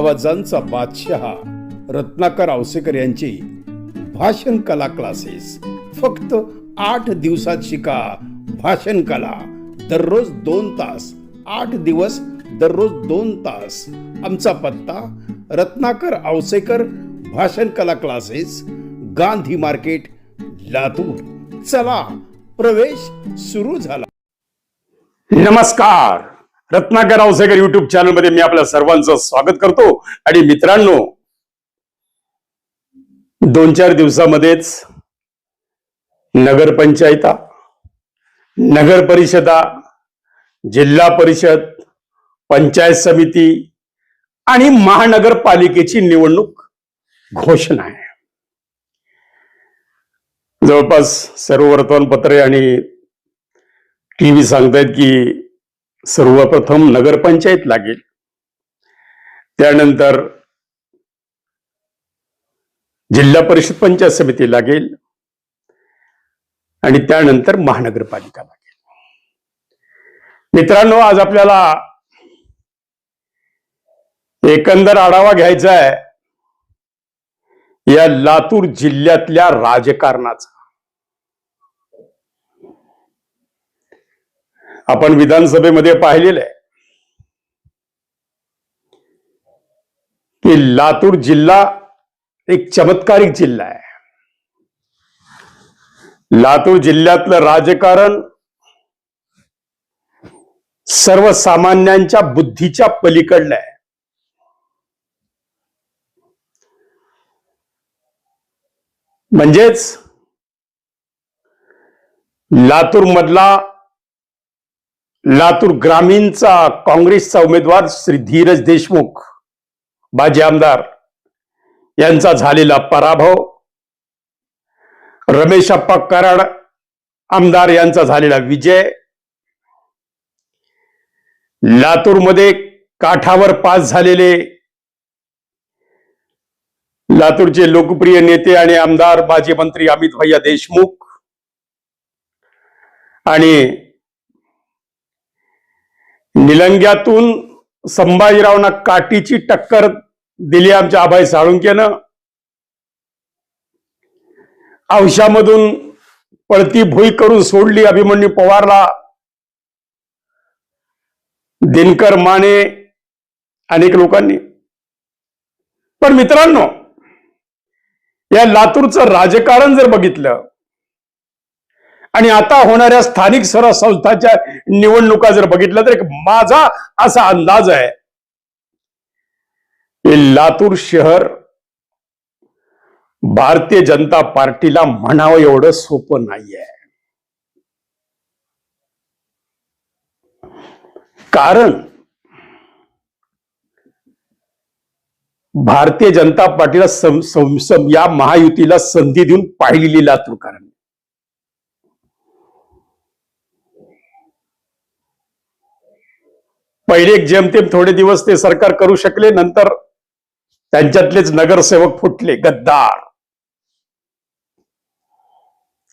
आवाजांचा बादशहा रत्नाकर आवसेकर यांची भाषण कला क्लासेस फक्त आठ दिवसात शिका भाषण कला. दररोज दोन तास. आठ दिवस दररोज दोन तास. आमचा पत्ता रत्नाकर आवसेकर भाषण कला क्लासेस गांधी मार्केट लातूर. चला प्रवेश सुरू झाला. नमस्कार. रत्नाकर आवसेकर युट्यूब चॅनलमध्ये मी आपल्या सर्वांचं स्वागत करतो. आणि मित्रांनो दोन चार दिवसामध्येच नगरपंचायता नगर परिषदा जिल्हा परिषद पंचायत समिती आणि महानगरपालिकेची निवडणूक घोषणा आहे. जवळपास सर्व वर्तमानपत्रे आणि टीव्ही सांगतायत की सर्वप्रथम नगरपंचायत लागेल. त्यानंतर जिल्हा परिषद पंचायत समिती लागेल. आणि त्यानंतर महानगरपालिका लागेल. मित्रांनो आज आपल्याला एकंदर आढावा घ्यायचा आहे. या लातूर जिल्ह्यातल्या राजकारणाचा. आपण विधानसभेमध्ये पाहिलेलं आहे की लातूर जिल्हा एक चमत्कारिक जिल्हा आहे. लातूर जिल्ह्यातलं राजकारण सर्वसामान्यांच्या बुद्धीच्या पलीकडलं आहे. म्हणजेच लातूर मधला लातूर ग्रामीणचा काँग्रेसचा उमेदवार श्री धीरज देशमुख बाजी आमदार. यांचा झालेला पराभव. रमेश अप्पा कराड आमदार यांचा झालेला विजय. लातूरमध्ये काठावर पास झालेले लातूरचे लोकप्रिय नेते आणि आमदार माजी मंत्री अमित भैया देशमुख. आणि निलंग्यातून संभाजीरावना काठीची टक्कर दिली आमच्या आभाई साळुंकेनं. अंशामधून पळती भुई करून सोडली अभिमन्यू पवारला. दिनकर माने अनेक लोकांनी. पण मित्रांनो या लातूरचं राजकारण जर बघितलं आणि आता होणाऱ्या स्थानिक स्वराज संस्थाच्या निवडणुका जर बघितल्या तर एक माझा असा अंदाज आहे लातूर शहर भारतीय जनता पार्टीला म्हणावं एवढं सोपं नाहीये. कारण भारतीय जनता पार्टीला सम- सम- सम- या महायुतीला संधी देऊन पाहिलेली लातूरकरांनी. पहिले एक जेमतेम थोडे दिवस ते सरकार करू शकले नंतर त्यांच्यातलेच नगरसेवक फुटले गद्दार.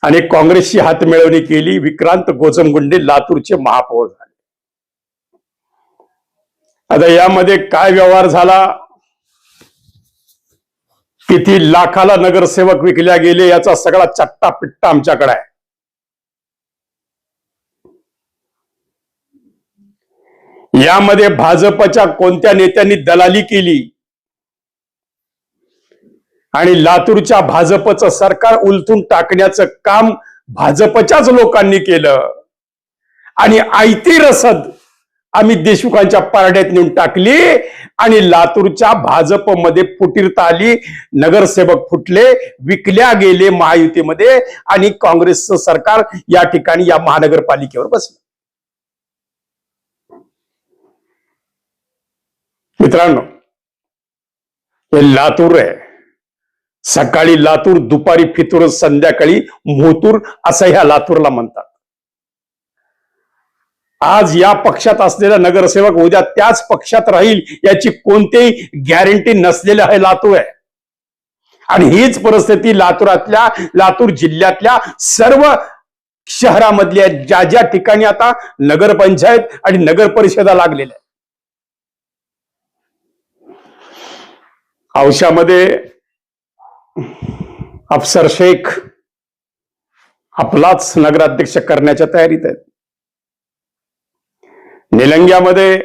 आणि काँग्रेसची हातमिळवणी केली विक्रांत गोजमगुंडे लातूरचे महापौर झाले. आता यामध्ये काय व्यवहार झाला? किती लाखाला नगरसेवक विकल्या गेले याचा सगळा चट्टा पिट्टा आमच्याकडे आहे. यामध्ये भाजपच्या कोणत्या नेत्यांनी दलाली केली? आणि लातूरच्या भाजपचं सरकार उलथून टाकण्याचं काम भाजपच्याच लोकांनी केलं. आणि आयती रसद आम्ही देशमुखांच्या पारड्यात नेऊन टाकली आणि लातूरच्या भाजपमध्ये फुटीरता आली. नगरसेवक फुटले विकल्या गेले महायुतीमध्ये आणि काँग्रेसचं सरकार या ठिकाणी या महानगरपालिकेवर बसलं. मित्रांनो हे लातूर आहे. सकाळी लातूर दुपारी फितूर संध्याकाळी मोतूर असं ह्या लातूरला म्हणतात. आज या पक्षात असलेला नगरसेवक उद्या त्याच पक्षात राहील याची कोणतीही गॅरंटी नसलेलं हे लातूर आहे. आणि हीच परिस्थिती लातूरातल्या लातूर जिल्ह्यातल्या सर्व शहरामधल्या ज्या ज्या ठिकाणी आता नगरपंचायत आणि नगर परिषदा लागलेल्या औशामध्ये अफसर शेख आपलाच नगराध्यक्ष करण्याच्या तयारीत आहेत. निलंग्यामध्ये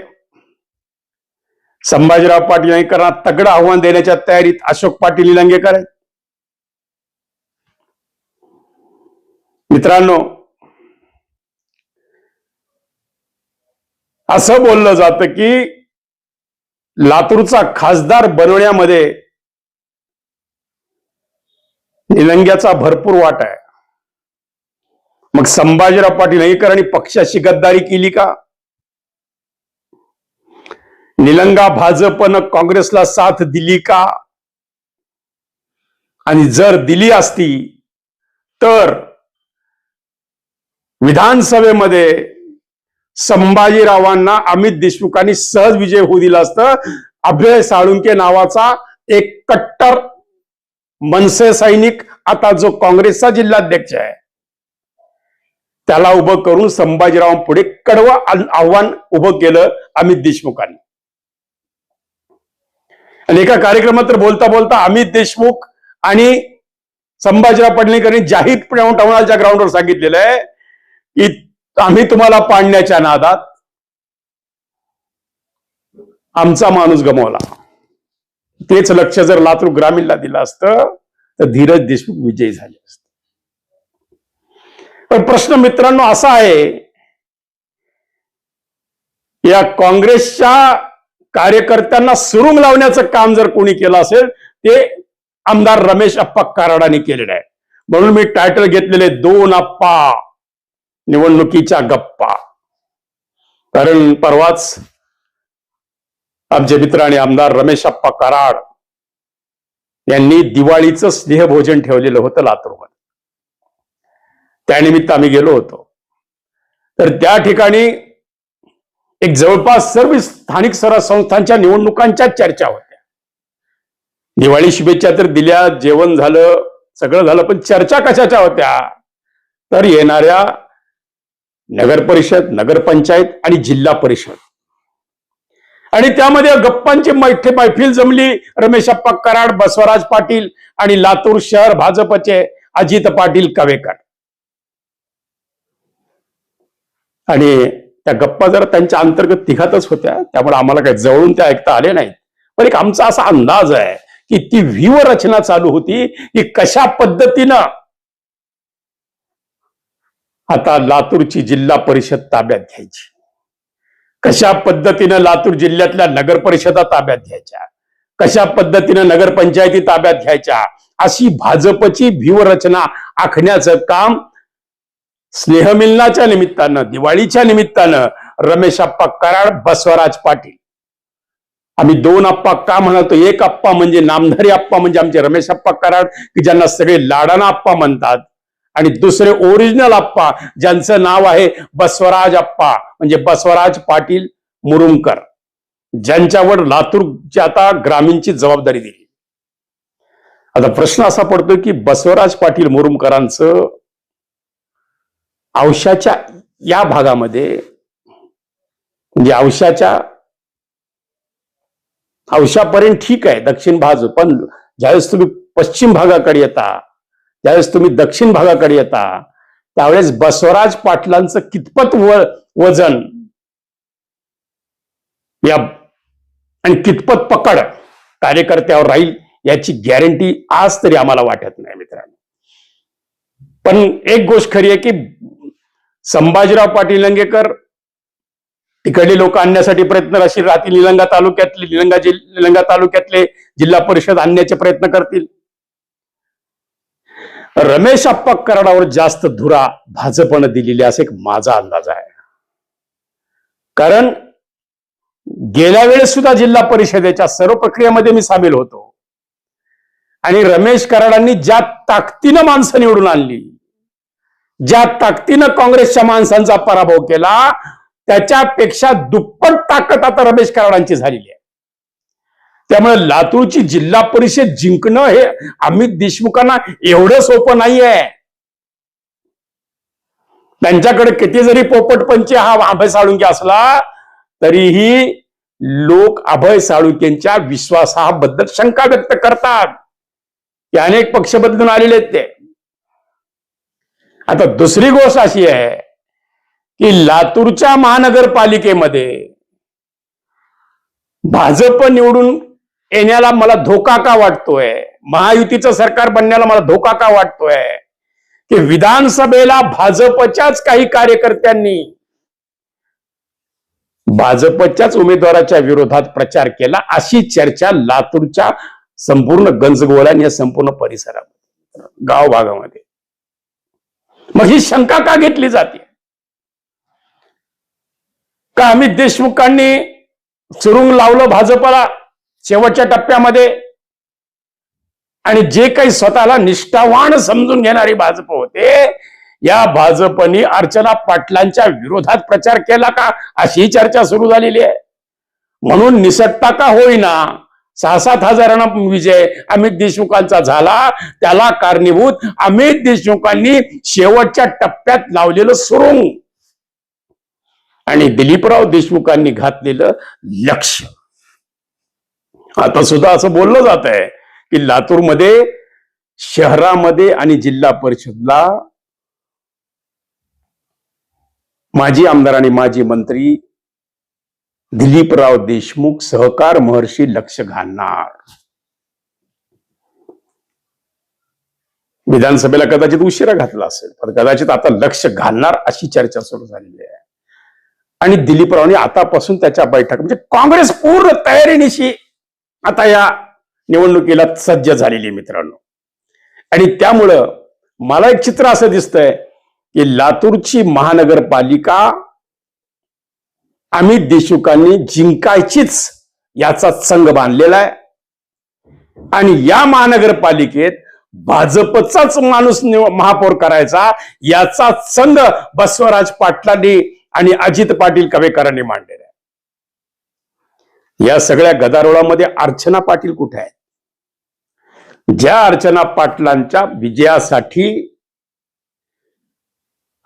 संभाजीराव पाटील यांना तगडं आव्हान देण्याच्या तयारीत अशोक पाटील निलंगेकर आहेत. मित्रांनो असं बोललं जातं की लातूरचा खासदार बनवण्यामध्ये निलंग्याचा भरपूर वाटा आहे. मग संभाजीराव पाटील नाईकर आणि गद्दारी केली का? निलंगा भाजपनं काँग्रेसला साथ दिली का? आणि जर दिली असती तर विधानसभेमध्ये संभाजीरावांना अमित देशमुखांनी सहज विजय होऊ दिला असतं. अभय साळुंके नावाचा एक कट्टर मनसे सैनिक आता जो काँग्रेसचा जिल्हाध्यक्ष आहे. त्याला उभं करून संभाजीराव पुढे कडवं आव्हान उभं केलं अमित देशमुखांनी. आणि एका कार्यक्रमात तर बोलता बोलता अमित देशमुख आणि संभाजीराव पाटणेकरांनी जाहीरपणे टाउन हॉलच्या ग्राउंडवर सांगितलेलं आहे की आम्ही तुम्हाला पाडण्याच्या नादात आमचा माणूस गमावला. तेच लक्ष जर लातूर ग्रामीणला दिलं असतं तर धीरज देशमुख विजयी झाले असते. पण प्रश्न मित्रांनो असा आहे या काँग्रेसच्या कार्यकर्त्यांना सुरुंग लावण्याचं काम जर कोणी केलं असेल ते आमदार रमेश अप्पा कराडाने केलेलं आहे. म्हणून मी टायटल घेतलेले दोन अप्पा. निवडणुकीच्या गप्पा. कारण परवाच आमचे मित्र आणि आमदार रमेश अप्पा कराड यांनी दिवाळीचं स्नेहभोजन ठेवलेलं होतं लातूरमध्ये. त्यानिमित्त आम्ही गेलो होतो. तर त्या ठिकाणी एक जवळपास सर्व स्थानिक स्वराज संस्थांच्या निवडणुकांच्या चर्चा होत्या. दिवाळी शुभेच्छा तर दिल्या जेवण झालं सगळं झालं पण चर्चा कशाच्या होत्या? तर येणाऱ्या नगर परिषद नगरपंचायत आणि जिल्हा परिषद. आणि त्यामध्ये गप्पांची मैठे मैफिल जमली. रमेशप्पा कराड बसवराज पाटील आणि लातूर शहर भाजपचे अजित पाटील कवेकर. आणि त्या गप्पा जरा त्यांच्या अंतर्गत तिघातच होत्या त्यामुळे आम्हाला काही जवळून त्या ऐकता आले नाहीत. पण एक आमचा असा अंदाज आहे की ती व्यूह रचना चालू होती की कशा पद्धतीनं आता लातूरची जिल्हा परिषद ताब्यात घ्यायची. कशा पद्धतीनं लातूर जिल्ह्यातल्या नगर परिषदा ताब्यात घ्यायच्या? कशा पद्धतीनं नगरपंचायती ताब्यात घ्यायच्या? अशी भाजपची व्यूहरचना आखण्याचं काम स्नेहमिलनाच्या निमित्तानं दिवाळीच्या निमित्तानं रमेश अप्पा कराड बसवराज पाटील. आम्ही दोन अप्पा का म्हणतो? एक अप्पा म्हणजे नामधारी अप्पा म्हणजे आमचे रमेश अप्पा कराड की ज्यांना सगळे लाडाना अप्पा म्हणतात. आणि दुसरे ओरिजिनल अप्पा ज्यांचं नाव आहे बसवराज अप्पा म्हणजे बसवराज पाटील मुरुमकर ज्यांच्यावर लातूरची आता ग्रामीणची जबाबदारी दिली. आता प्रश्न असा पडतो की बसवराज पाटील मुरुमकरांचं औशाच्या या भागामध्ये म्हणजे औशाच्या औशापर्यंत ठीक आहे दक्षिण बाजू पण ज्यावेळेस तुम्ही पश्चिम भागाकडे येता ज्यावेळेस तुम्ही दक्षिण भागाकडे येता त्यावेळेस बसवराज पाटलांचं कितपत व वजन? या आणि कितपत पकड कार्यकर्त्यावर राहील याची गॅरंटी आज तरी आम्हाला वाटत नाही मित्रांनो. पण एक गोष्ट खरी आहे की संभाजीराव पाटील लंगेकर तिकडली लोक आणण्यासाठी प्रयत्नशील राहतील निलंगा तालुक्यातले निलंगा जिल्हा निलंगा तालुक्यातले जिल्हा परिषद आणण्याचे प्रयत्न करतील. रमेश अप्पा कराडावर जास्त धुरा भाजपनं दिलेली असा एक माझा अंदाज आहे. कारण गेल्या वेळेस सुद्धा जिल्हा परिषदेच्या सर्व प्रक्रियेमध्ये मी सामील होतो. आणि रमेश कराडांनी ज्या ताकदीनं माणसं निवडून आणली ज्या ताकदीनं काँग्रेसच्या माणसांचा पराभव केला त्याच्यापेक्षा दुप्पट ताकद आता रमेश कराडांची झालेली आहे. त्यामुळे लातूरची जिल्हा परिषद जिंकणं हे अमित देशमुखांना एवढं सोपं नाहीये. त्यांच्याकडे किती जरी पोपटपंची हा अभय साळुंके असला तरीही लोक अभय साळुंकेंच्या विश्वासाबद्दल शंका व्यक्त करतात. ते अनेक पक्ष बदलून आलेले आहेत ते. आता दुसरी गोष्ट अशी आहे की लातूरच्या महानगरपालिकेमध्ये भाजप निवडून येण्याला मला धोका का वाटतोय? महायुतीचं सरकार बनण्याला मला धोका का वाटतोय? की विधानसभेला भाजपच्याच काही कार्यकर्त्यांनी भाजपच्याच उमेदवाराच्या विरोधात प्रचार केला अशी चर्चा लातूरच्या संपूर्ण गंजगोळा या संपूर्ण परिसरामध्ये गाव भागामध्ये. मग ही शंका का घेतली जाते? का अमित देशमुखांनी सुरुंग लावलं भाजपला? शेवटच्या टप्प्यामध्ये आणि जे काही स्वतःला निष्ठावान समजून घेणारी भाजप होते या भाजपनी अर्चना पाटलांच्या विरोधात प्रचार केला का? अशी चर्चा सुरू झालेली आहे. म्हणून निसटता का होईना? सहा सात हजारांना विजय अमित देशमुखांचा झाला. त्याला कारणीभूत अमित देशमुखांनी शेवटच्या टप्प्यात लावलेलं सुरुंग. आणि दिलीपराव देशमुखांनी घातलेलं लक्ष. आता सुद्धा असं बोललं जात आहे की लातूरमध्ये शहरामध्ये आणि जिल्हा परिषदला माजी आमदार आणि माजी मंत्री दिलीपराव देशमुख सहकार महर्षी लक्ष घालणार. विधानसभेला कदाचित उशिरा घातला असेल पण कदाचित आता लक्ष घालणार अशी चर्चा सुरू झालेली आहे. आणि दिलीपरावने आतापासून त्याच्या बैठक म्हणजे काँग्रेस पूर्ण तयारीनिशी आता या निवडणुकीला सज्ज झालेली आहे मित्रांनो. आणि त्यामुळं मला एक चित्र असं दिसतंय की लातूरची महानगरपालिका अमित देशमुखांनी जिंकायचीच याचा संघ बांधलेला आहे. आणि या महानगरपालिकेत भाजपचाच माणूस महापौर करायचा याचा संघ बसवराज पाटलांनी आणि अजित पाटील कवेकरांनी मांडलेला आहे. या सगळ्या गदारोळामध्ये अर्चना पाटील कुठे आहेत? ज्या अर्चना पाटलांच्या विजयासाठी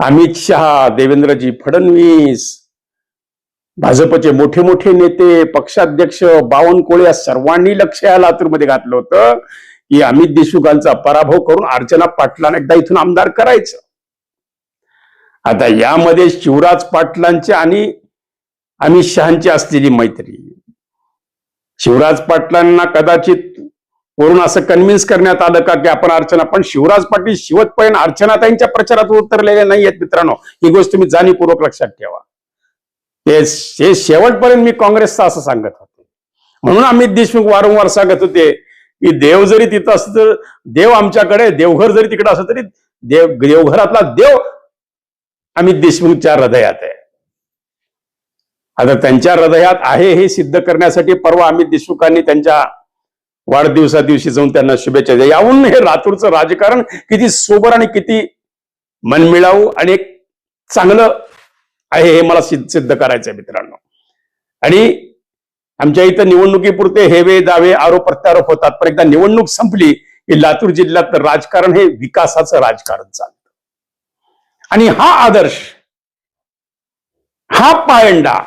अमित शहा देवेंद्रजी फडणवीस भाजपचे मोठे मोठे नेते पक्षाध्यक्ष बावनकुळे या सर्वांनी लक्ष या लातूरमध्ये घातलं होतं की अमित देशमुखांचा पराभव करून अर्चना पाटलांना एकदा इथून आमदार करायचं. आता यामध्ये शिवराज पाटलांचे आणि अमित शहाची असलेली मैत्री. शिवराज पाटलांना कदाचित वरून असं कन्व्हिन्स करण्यात आलं का की आपण अर्चना पण शिवराज पाटील शिवतपर्यंत अर्चनाताईंच्या प्रचारात उतरलेले नाही आहेत मित्रांनो. ही गोष्ट तुम्ही जाणीवपूर्वक लक्षात ठेवा. ते हे शेवटपर्यंत मी काँग्रेसचं असं सांगत होते. म्हणून अमित देशमुख वारंवार सांगत होते की देव जरी तिथं असतं तर देव आमच्याकडे देवघर जरी तिकडे असलं तरी देव देवघरातला देव अमित देशमुखच्या हृदयात आहे. आता त्यांच्या हृदयात आहे हे सिद्ध करण्यासाठी परवा अमित देशमुखांनी त्यांच्या वाढदिवसा दिवशी जाऊन त्यांना शुभेच्छा द्या याहून हे लातूरचं राजकारण किती सोबर आणि किती मनमिळावू आणि एक चांगलं आहे हे मला सिद्ध सिद्ध करायचं आहे मित्रांनो. आणि आमच्या इथं निवडणुकीपुरते हेवे दावे आरोप प्रत्यारोप होतात. पण एकदा निवडणूक संपली की लातूर जिल्ह्यात राजकारण हे विकासाचं राजकारण चालतं. आणि हा आदर्श हा पायंडा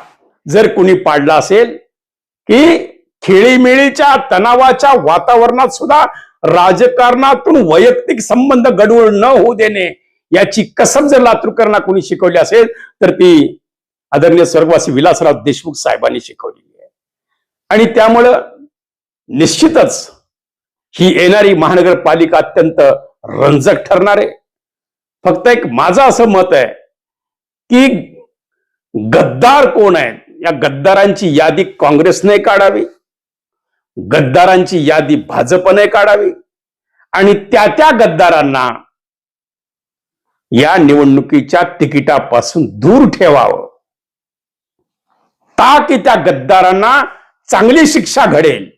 जर कुणी पाडला असेल की खेळीमेळीच्या तणावाच्या वातावरणात सुद्धा राजकारणातून वैयक्तिक संबंध गडबड न होऊ देणे याची कसम जर लातूरकरांना कोणी शिकवली असेल तर ती आदरणीय स्वर्गवासी विलासराव देशमुख साहेबांनी शिकवलेली आहे. आणि त्यामुळं निश्चितच ही येणारी महानगरपालिका अत्यंत रंजक ठरणार आहे. फक्त एक माझं असं मत आहे की गद्दार कोण आहेत? या गद्दारांची यादी काँग्रेसने काढावी. गद्दारांची यादी भाजपने काढावी. आणि त्या त्या गद्दारांना या निवडणुकीच्या तिकिटापासून दूर ठेवावं. ता की त्या गद्दारांना चांगली शिक्षा घडेल.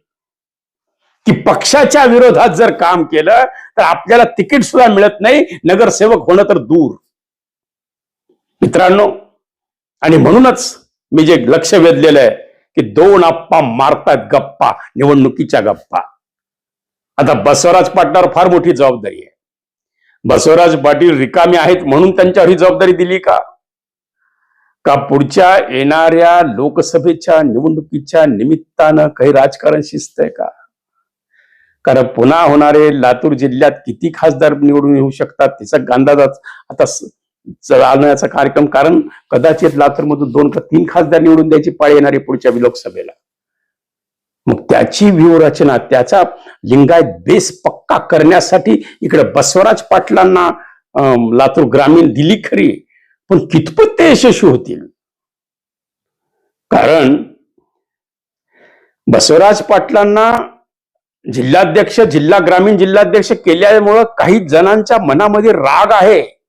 की पक्षाच्या विरोधात जर काम केलं तर आपल्याला तिकीट सुद्धा मिळत नाही नगरसेवक होणं तर दूर. मित्रांनो आणि म्हणूनच मी जे लक्ष वेधलेलं आहे की दोन आप्पा मारतात गप्पा निवडणुकीच्या गप्पा. आता बसवराज पाटलावर फार मोठी जबाबदारी आहे. बसवराज पाटील रिकामे आहेत म्हणून त्यांच्यावर ही जबाबदारी दिली का? का पुढच्या येणाऱ्या लोकसभेच्या निवडणुकीच्या निमित्तानं काही राजकारण शिजतंय का? कारण पुन्हा होणारे लातूर जिल्ह्यात किती खासदार निवडून येऊ शकतात? तिचा अंदाजाच आता चालण्याचा कार्यक्रम कारण कदाचित लातूरमधून दोन का तीन खासदार निवडून द्यायची पाळी येणारी पुढच्या लोकसभेला. मग त्याची व्यूहरचना त्याचा लिंगायत बेस पक्का करण्यासाठी इकडे बसवराज पाटलांना अं, लातूर ग्रामीण दिली खरी पण कितपत ते यशस्वी होतील? कारण बसवराज पाटलांना जिल्हाध्यक्ष जिल्हा ग्रामीण जिल्हाध्यक्ष केल्यामुळं काही जणांच्या मनामध्ये राग आहे.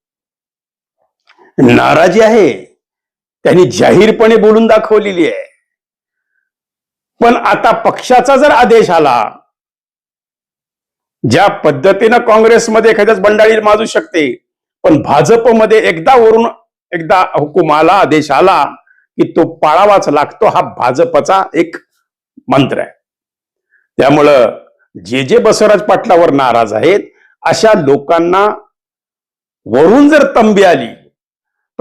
नाराजी आहे. त्यांनी जाहीरपणे बोलून दाखवलेली आहे. पण आता पक्षाचा जर आदेश आला ज्या पद्धतीनं काँग्रेसमध्ये एखाद्याच बंडाळी माजू शकते पण भाजपमध्ये एकदा वरून एकदा हुकूम आला आदेश आला की तो पाळावाच लागतो हा भाजपचा एक मंत्र आहे. त्यामुळं जे जे बसवराज पाटलावर नाराज आहेत अशा लोकांना वरून जर तंबी आली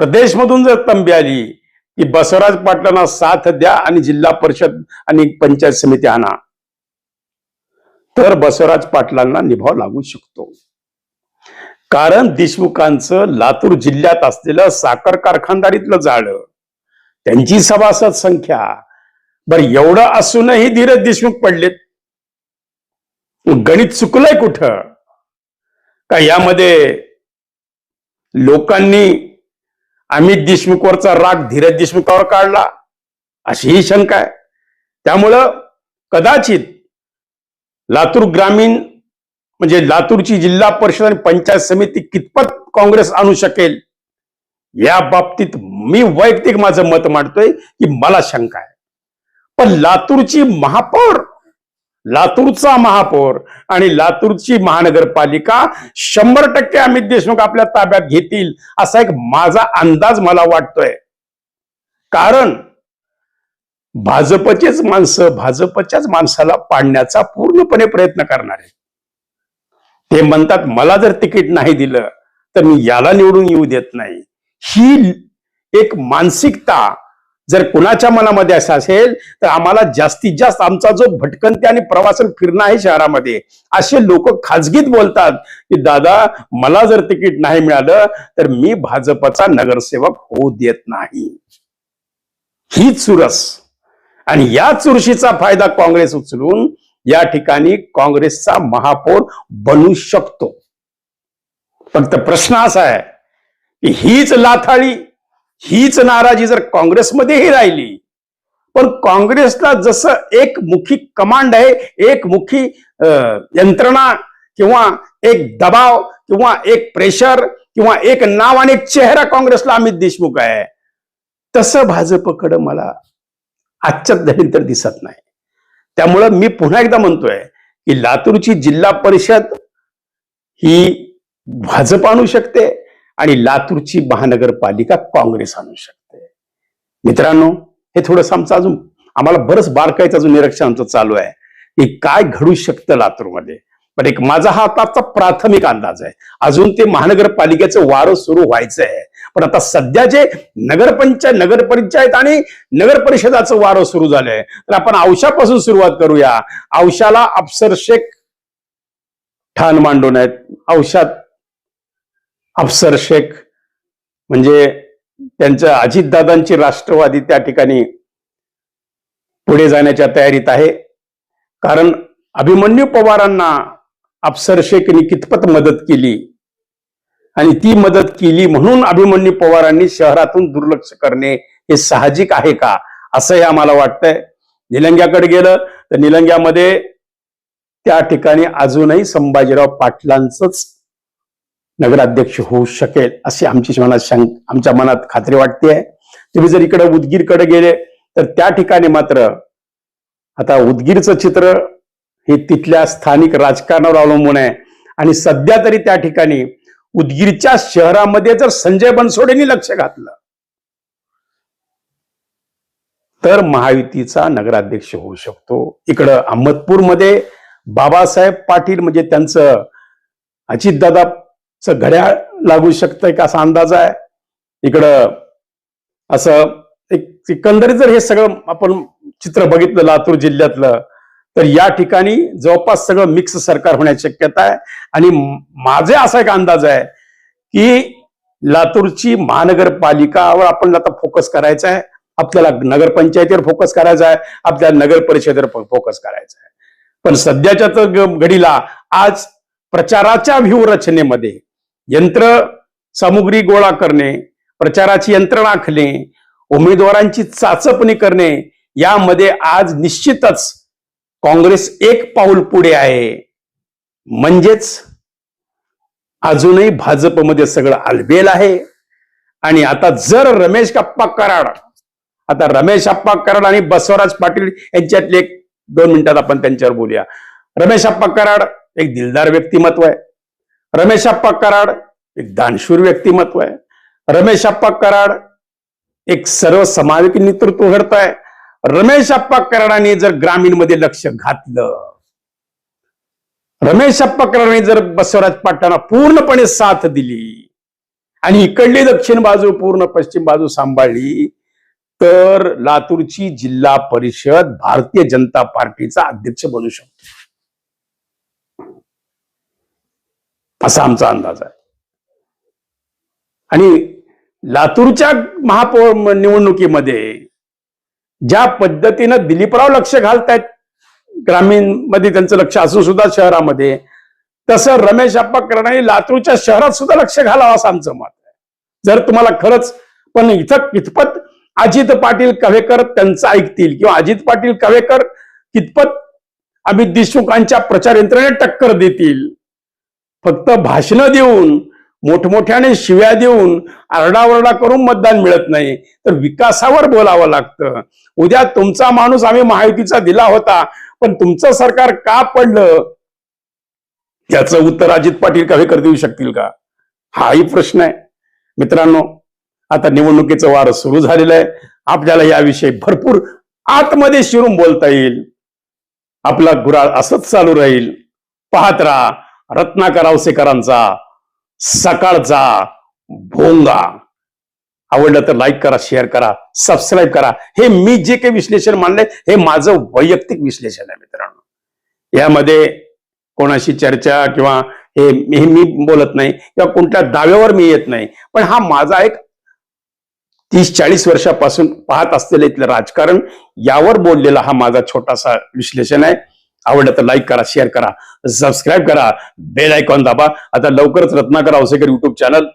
प्रदेशमधून जर तंबी आली की बसवराज पाटलांना साथ द्या आणि जिल्हा परिषद आणि पंचायत समिती आणा तर बसवराज पाटलांना निभाव लागू शकतो. कारण देशमुखांचं लातूर जिल्ह्यात असलेलं साखर कारखानदारीतलं जाळं त्यांची सभासद संख्या बरं एवढं असूनही धीरज देशमुख पडलेत. गणित चुकलंय कुठं? का यामध्ये लोकांनी अमित देशमुखवरचा राग धीरज देशमुखावर काढला. अशी ही शंका आहे. त्यामुळं कदाचित लातूर ग्रामीण म्हणजे लातूरची जिल्हा परिषद आणि पंचायत समिती कितपत काँग्रेस आणू शकेल या बाबतीत मी वैयक्तिक माझं मत मांडतोय की मला शंका आहे. पण लातूरची महापौर लातूरचा महापौर आणि लातूरची महानगरपालिका शंभर टक्के अमित देशमुख आपल्या ताब्यात घेतील असा एक माझा अंदाज मला वाटतोय. कारण भाजपचेच माणसं भाजपच्याच माणसाला पाडण्याचा पूर्णपणे प्रयत्न करणार. आहे ते म्हणतात मला जर तिकीट नाही दिलं तर मी याला निवडून येऊ देत नाही. ही एक मानसिकता जर कुणाच्या मनामध्ये असं असेल तर आम्हाला जास्तीत जास्त आमचा जो भटकंती आणि प्रवासन फिरणं आहे शहरामध्ये असे लोक खाजगीत बोलतात की दादा मला जर तिकीट नाही मिळालं तर मी भाजपचा नगरसेवक होऊ देत नाही. ही चुरस. आणि या चुरशीचा फायदा काँग्रेस उचलून या ठिकाणी काँग्रेसचा महापौर बनू शकतो. फक्त प्रश्न असा आहे की हीच लाथाळी हीच नाराजी जर काँग्रेसमध्येही राहिली पण काँग्रेसला जसं एक मुखी कमांड आहे एक मुखी यंत्रणा किंवा एक दबाव किंवा एक प्रेशर किंवा एक नाव आणि एक चेहरा काँग्रेसला अमित देशमुख आहे तसं भाजपकडं मला आजच्या घडीत तर दिसत नाही. त्यामुळं मी पुन्हा एकदा म्हणतोय की लातूरची जिल्हा परिषद ही भाजप आणू शकते आणि लातूरची महानगरपालिका काँग्रेस आणू शकते. मित्रांनो हे थोडंसं आमचं अजून आम्हाला बरंच बारकायचं अजून निरीक्षण आमचं चालू आहे की काय घडू शकतं लातूरमध्ये. पण एक माझा हा आताचा प्राथमिक अंदाज आहे. अजून ते महानगरपालिकेचं वारं सुरू व्हायचं आहे. पण आता सध्या जे नगरपंचायत नगरपंचायत आणि नगर परिषदाचं वारं सुरू झालंय तर आपण औशापासून सुरुवात करूया. औशाला अफसर शेख ठाण मांडून आहेत. औशात अफसर शेख म्हणजे त्यांच्या अजितदादांची राष्ट्रवादी त्या ठिकाणी पुढे जाण्याच्या तयारीत आहे. कारण अभिमन्यू पवारांना अफसर शेखनी कितपत मदत केली? आणि ती मदत केली म्हणून अभिमन्यू पवारांनी शहरातून दुर्लक्ष करणे हे साहजिक आहे का? असंही आम्हाला वाटतंय. निलंग्याकडे गेलं तर निलंग्यामध्ये त्या ठिकाणी अजूनही संभाजीराव पाटलांचंच नगराध्यक्ष होऊ शकेल अशी आमची मनात शंक आमच्या मनात खात्री वाटते आहे तुम्ही जर इकडे उदगीरकडे गेले तर त्या ठिकाणी मात्र आता उदगीरचं चित्र हे तिथल्या स्थानिक राजकारणावर अवलंबून आहे. आणि सध्या तरी त्या ठिकाणी उदगीरच्या शहरामध्ये जर संजय बनसोडेंनी लक्ष घातलं तर महायुतीचा नगराध्यक्ष होऊ शकतो. इकडं अहमदपूरमध्ये बाबासाहेब पाटील म्हणजे त्यांचं अजितदादाचं घड्याळ लागू शकतंय का असा अंदाज आहे. इकडं असं एक एकंदरीत जर हे सगळं आपण चित्र बघितलं लातूर जिल्ह्यातलं तर या ठिकाणी जवळपास सगळं मिक्स सरकार होण्याची शक्यता आहे. आणि माझे असा एक अंदाज आहे की लातूरची महानगरपालिकावर आपण आता फोकस करायचा आहे. आपल्याला नगरपंचायतीवर फोकस करायचा आहे. आपल्याला नगर परिषदेवर फोकस करायचा आहे. पण सध्याच्या तर घडीला आज प्रचाराच्या व्यूहरचनेमध्ये यंत्र सामुग्री गोळा करणे प्रचाराची यंत्रणा आखणे उमेदवारांची चाचपणी करणे यामध्ये आज निश्चितच काँग्रेस एक पाऊल पुढे आहे. म्हणजेच अजूनही भाजपमध्ये सगळं आलबेल आहे. आणि आता जर रमेश अप्पा कराड आता रमेश अप्पा कराड आणि बसवराज पाटील यांच्यातले एक दोन मिनिटात आपण त्यांच्यावर बोलूया. रमेश अप्पा कराड एक दिलदार व्यक्तिमत्व आहे. रमेश अप्पा कराड एक दानशूर व्यक्तिमत्व आहे. रमेश अप्पा कराड एक सर्व समाविक नेतृत्व घडत आहे रमेश अप्पा कराडांनी जर ग्रामीणमध्ये लक्ष घातलं रमेश अप्पा कराडांनी जर बसवराज पाटलांना पूर्णपणे साथ दिली आणि इकडली दक्षिण बाजू पूर्ण पश्चिम बाजू सांभाळली तर लातूरची जिल्हा परिषद भारतीय जनता पार्टीचा अध्यक्ष बनू शकतो. असा आमचा अंदाज आहे. आणि लातूरच्या महापौर निवडणुकीमध्ये ज्या पद्धतीनं दिलीपराव लक्ष घालतायत ग्रामीणमध्ये त्यांचं लक्ष असून सुद्धा शहरामध्ये तसं रमेश अप्पा करणारी लातूरच्या शहरात सुद्धा लक्ष घालावं असं आमचं मत आहे. जर तुम्हाला खरंच पण इथं कितपत अजित पाटील कवेकर त्यांचं ऐकतील किंवा अजित पाटील कवेकर कितपत अमित देशमुखांच्या प्रचार यंत्रणेत टक्कर देतील फक्त भाषणं देऊन मोठमोठ्याने शिव्या देऊन आरडाओरडा करून मतदान मिळत नाही. तर विकासावर बोलावं लागतं. उद्या तुमचा माणूस आम्ही महायुतीचा दिला होता पण तुमचं सरकार का पडलं? याचं उत्तर अजित पाटील कवेकर देऊ शकतील का? हाही प्रश्न आहे. मित्रांनो आता निवडणुकीचं वार सुरू झालेलं आहे. आपल्याला याविषयी भरपूर आतमध्ये शिरून बोलता येईल. आपला गुराळ असंच चालू राहील. पाहत राहा. रत्नाकर आवसेकरांचा सकाळचा भोंगा. आवडलं तर लाईक करा शेअर करा सबस्क्राईब करा. हे मी जे काही विश्लेषण मांडलंय हे माझं वैयक्तिक विश्लेषण आहे मित्रांनो. यामध्ये कोणाशी चर्चा किंवा हे हे मी बोलत नाही किंवा कोणत्या दाव्यावर मी येत नाही. पण हा माझा एक तीस चाळीस वर्षापासून पाहत असलेलं इथलं राजकारण यावर बोललेला हा माझा छोटासा विश्लेषण आहे. आवडलं तर लाईक करा शेअर करा सबस्क्राईब करा बेल आयकॉन दाबा. आता लवकरच रत्नाकर औसेकर युट्यूब चॅनल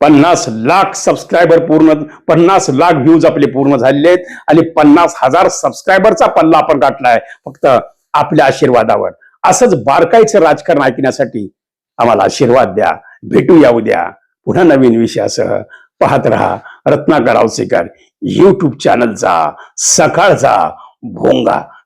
पन्नास लाख सबस्क्रायबर पूर्ण पन्नास लाख व्ह्यूज आपले पूर्ण झालेले आहेत आणि पन्नास हजार सबस्क्रायबरचा पल्ला आपण गाठलाय फक्त आपल्या आशीर्वादावर. असंच बारकाईचं राजकारण ऐकण्यासाठी आम्हाला आशीर्वाद द्या भेटूया उद्या. पुन्हा नवीन विषयासह पाहत रहा रत्नाकर औसेकर युट्यूब चॅनलचा सकाळचा भोंगा.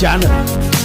चॅनल